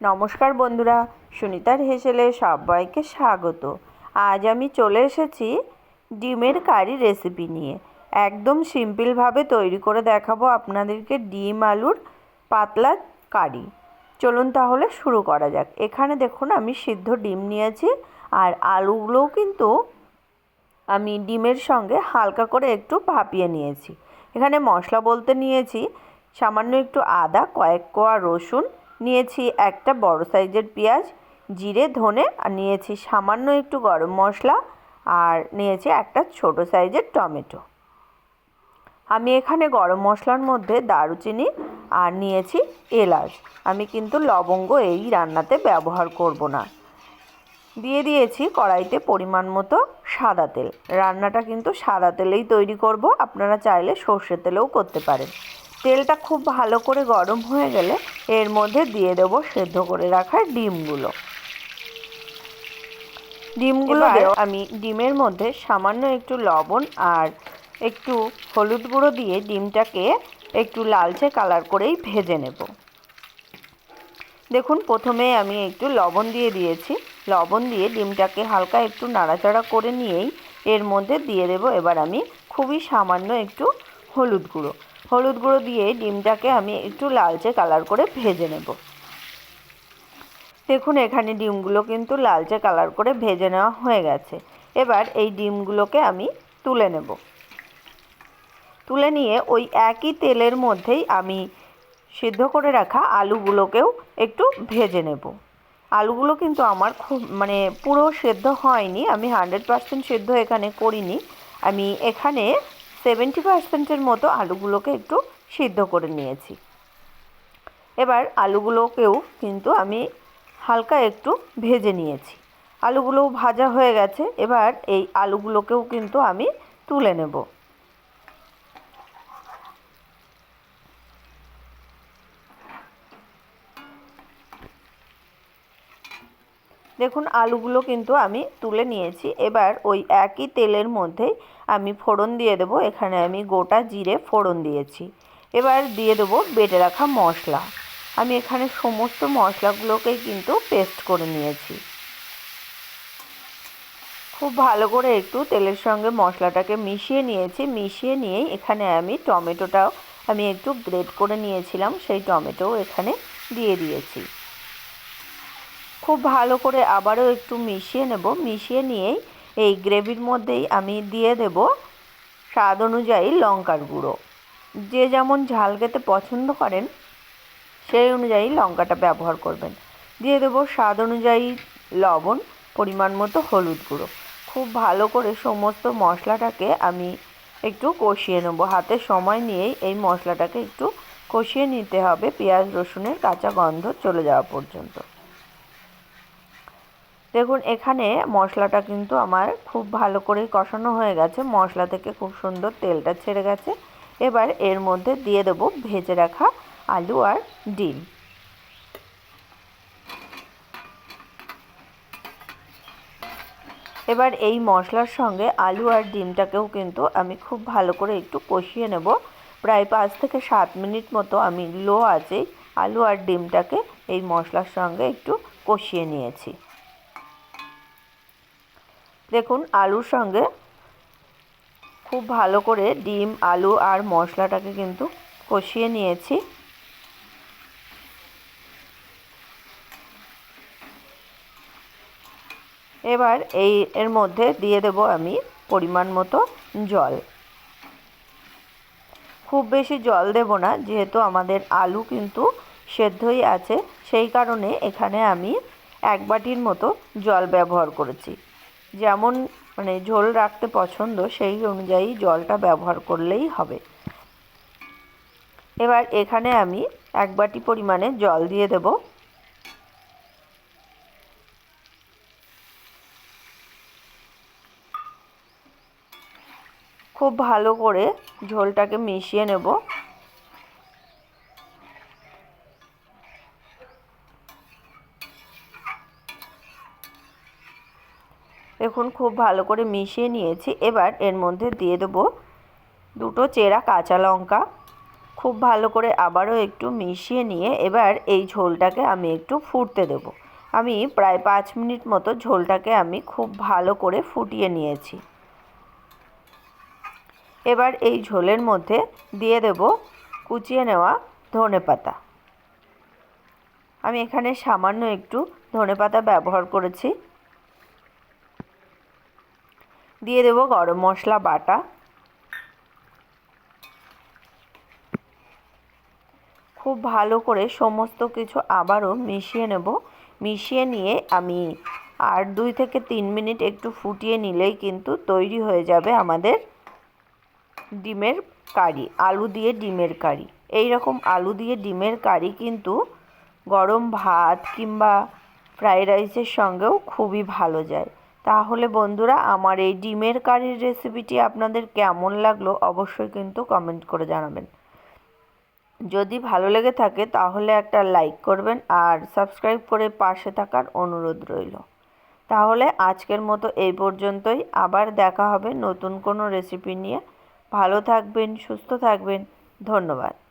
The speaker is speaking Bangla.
নমস্কার বন্ধুরা, সুনিতার হেসেলে সবাইকে স্বাগত। আজ আমি চলে এসেছি ডিমের কারি রেসিপি নিয়ে। একদম সিম্পলভাবে তৈরি করে দেখাবো আপনাদেরকে ডিম আলুর পাতলা কারি। চলুন তাহলে শুরু করা যাক। এখানে দেখুন, আমি সিদ্ধ ডিম নিয়েছি আর আলুগুলোও কিন্তু আমি ডিমের সঙ্গে হালকা করে একটু ভাপিয়ে নিয়েছি। এখানে মশলা বলতে নিয়েছি সামান্য একটু আদা, কয়েক কোয়া রসুন নিয়েছি একটা বড় সাইজের পেঁয়াজ, জিরে, ধনে, আর নিয়েছি সামান্য একটু গরম মশলা, আর নিয়েছি একটা ছোট সাইজের টমেটো। আমি এখানে গরম মশলার মধ্যে দারুচিনি আর নিয়েছি এলাচ। আমি কিন্তু লবঙ্গ এই রান্নাতে ব্যবহার করব না। দিয়ে দিয়েছি কড়াইতে পরিমাণ মতো সাদা তেল। রান্নাটা কিন্তু সাদা তেলেই তৈরি করব। আপনারা চাইলে সর্ষে তেলেও করতে পারেন। তেলটা খুব ভালো করে গরম হয়ে গেলে এর মধ্যে দিয়ে দেবো সেদ্ধ করে রাখা ডিমগুলো। ডিমগুলো আমি ডিমের মধ্যে সামান্য একটু লবণ আর একটু হলুদ গুঁড়ো দিয়ে ডিমটাকে একটু লালচে কালার করেই ভেজে নেব। দেখুন প্রথমে আমি একটু লবণ দিয়ে দিয়েছি। লবণ দিয়ে ডিমটাকে হালকা একটু নাড়াচাড়া করে নিয়েই এর মধ্যে দিয়ে দেব। এবার আমি খুবই সামান্য একটু হলুদ গুঁড়ো। হলুদ গুঁড়ো দিয়ে ডিমটাকে আমি একটু লালচে কালার করে ভেজে নেব। দেখুন, এখানে ডিমগুলো কিন্তু লালচে কালার করে ভেজে নেওয়া হয়ে গেছে। এবার এই ডিমগুলোকে আমি তুলে নেব। তুলে নিয়ে ওই একই তেলের মধ্যেই আমি সিদ্ধ করে রাখা আলুগুলোকেও একটু ভেজে নেব। আলুগুলো কিন্তু আমার খুব মানে পুরো সেদ্ধ হয়নি, আমি হান্ড্রেড পারসেন্ট সেদ্ধ এখানে করিনি। আমি এখানে সেভেন্টি পার্সেন্টের মতো আলুগুলোকে একটু সিদ্ধ করে নিয়েছি। এবার আলুগুলোকেও কিন্তু আমি হালকা একটু ভেজে নিয়েছি। আলুগুলোও ভাজা হয়ে গেছে, এবার এই আলুগুলোকেও কিন্তু আমি তুলে নেব। দেখুন, আলুগুলো কিন্তু আমি তুলে নিয়েছি। এবার ওই একই তেলের মধ্যেই আমি ফোড়ন দিয়ে দেবো। এখানে আমি গোটা জিরে ফোড়ন দিয়েছি। এবার দিয়ে দেবো বেটে রাখা মশলা। আমি এখানে সমস্ত মশলাগুলোকেই কিন্তু পেস্ট করে নিয়েছি। খুব ভালো করে একটু তেলের সঙ্গে মশলাটাকে মিশিয়ে নিয়েছি। মিশিয়ে নিয়েই এখানে আমি টমেটোটাও আমি একটু গ্রেট করে নিয়েছিলাম। সেই টমেটো এখানে দিয়ে দিয়েছি। খুব ভালো করে আবারও একটু মিশিয়ে নেব। মিশিয়ে নিয়েই এই গ্রেভির মধ্যেই আমি দিয়ে দেব স্বাদ অনুযায়ী লঙ্কার গুঁড়ো। যে যেমন ঝাল খেতে পছন্দ করেন, সেই অনুযায়ী লঙ্কাটা ব্যবহার করবেন। দিয়ে দেবো স্বাদ অনুযায়ী লবণ, পরিমাণ মতো হলুদ গুঁড়ো। খুব ভালো করে সমস্ত মশলাটাকে আমি একটু কষিয়ে নেব। হাতে সময় নিয়েই এই মশলাটাকে একটু কষিয়ে নিতে হবে। পেঁয়াজ রসুনের কাঁচা গন্ধ চলে যাওয়া পর্যন্ত। দেখুন, এখানে মশলাটা কিন্তু আমার খুব ভালো করে কষানো হয়ে গেছে। মশলা থেকে খুব সুন্দর তেলটা ছেড়ে গেছে। এবার এর মধ্যে দিয়ে দেব ভেজে রাখা আলু আর ডিম। এবার এই মশলার সঙ্গে আলু আর ডিমটাকেও কিন্তু আমি খুব ভালো করে একটু কষিয়ে নেব। প্রায় পাঁচ থেকে সাত মিনিট মতো আমি লো আছে আলু আর ডিমটাকে এই মশলার সঙ্গে একটু কষিয়ে নিয়েছি। দেখুন, আলুর সঙ্গে খুব ভালো করে ডিম, আলু আর মশলাটাকে কিন্তু কষিয়ে নিয়েছি। এবার এই এর মধ্যে দিয়ে দেব আমি পরিমাণ মতো জল। খুব বেশি জল দেব না, যেহেতু আমাদের আলু কিন্তু সেদ্ধই আছে, সেই কারণে এখানে আমি এক বাটির মতো জল ব্যবহার করেছি। যেমন মানে ঝোল রাখতে পছন্দ, সেই অনুযায়ী জলটা ব্যবহার করলেই হবে। এবার এখানে আমি এক বাটি পরিমাণে জল দিয়ে দেব। খুব ভালো করে ঝোলটাকে মিশিয়ে নেব। দেখুন, খুব ভালো করে মিশিয়ে নিয়েছি। এবার এর মধ্যে দিয়ে দেবো দুটো চেরা কাঁচা লঙ্কা। খুব ভালো করে আবারও একটু মিশিয়ে নিয়ে এবার এই ঝোলটাকে আমি একটু ফুটতে দেবো। আমি প্রায় পাঁচ মিনিট মতো ঝোলটাকে আমি খুব ভালো করে ফুটিয়ে নিয়েছি। এবার এই ঝোলের মধ্যে দিয়ে দেব কুচিয়ে নেওয়া ধনে পাতা। আমি এখানে সামান্য একটু ধনে পাতা ব্যবহার করেছি। দিয়ে দেব গরম মশলা, বাটা। খুব ভালো করে সমস্ত কিছু আবারও মিশিয়ে নেব। মিশিয়ে নিয়ে আমি আর দুই থেকে তিন মিনিট একটু ফুটিয়ে নিলেই কিন্তু তৈরি হয়ে যাবে আমাদের ডিমের কারি, আলু দিয়ে ডিমের কারি। এই রকম আলু দিয়ে ডিমের কারি কিন্তু গরম ভাত কিংবা ফ্রাইড রাইসের সঙ্গেও খুবই ভালো যায়। তাহলে বন্ধুরা, আমার এই ডিমের কারির রেসিপিটি আপনাদের কেমন লাগল অবশ্যই কিন্তু কমেন্ট করে জানাবেন। যদি ভালো লেগে থাকে, তাহলে একটা লাইক করবেন আর সাবস্ক্রাইব করে পাশে থাকার অনুরোধ রইল। তাহলে আজকের মতো এই পর্যন্তই। আবার দেখা হবে নতুন কোনো রেসিপি নিয়ে। ভালো থাকবেন, সুস্থ থাকবেন। ধন্যবাদ।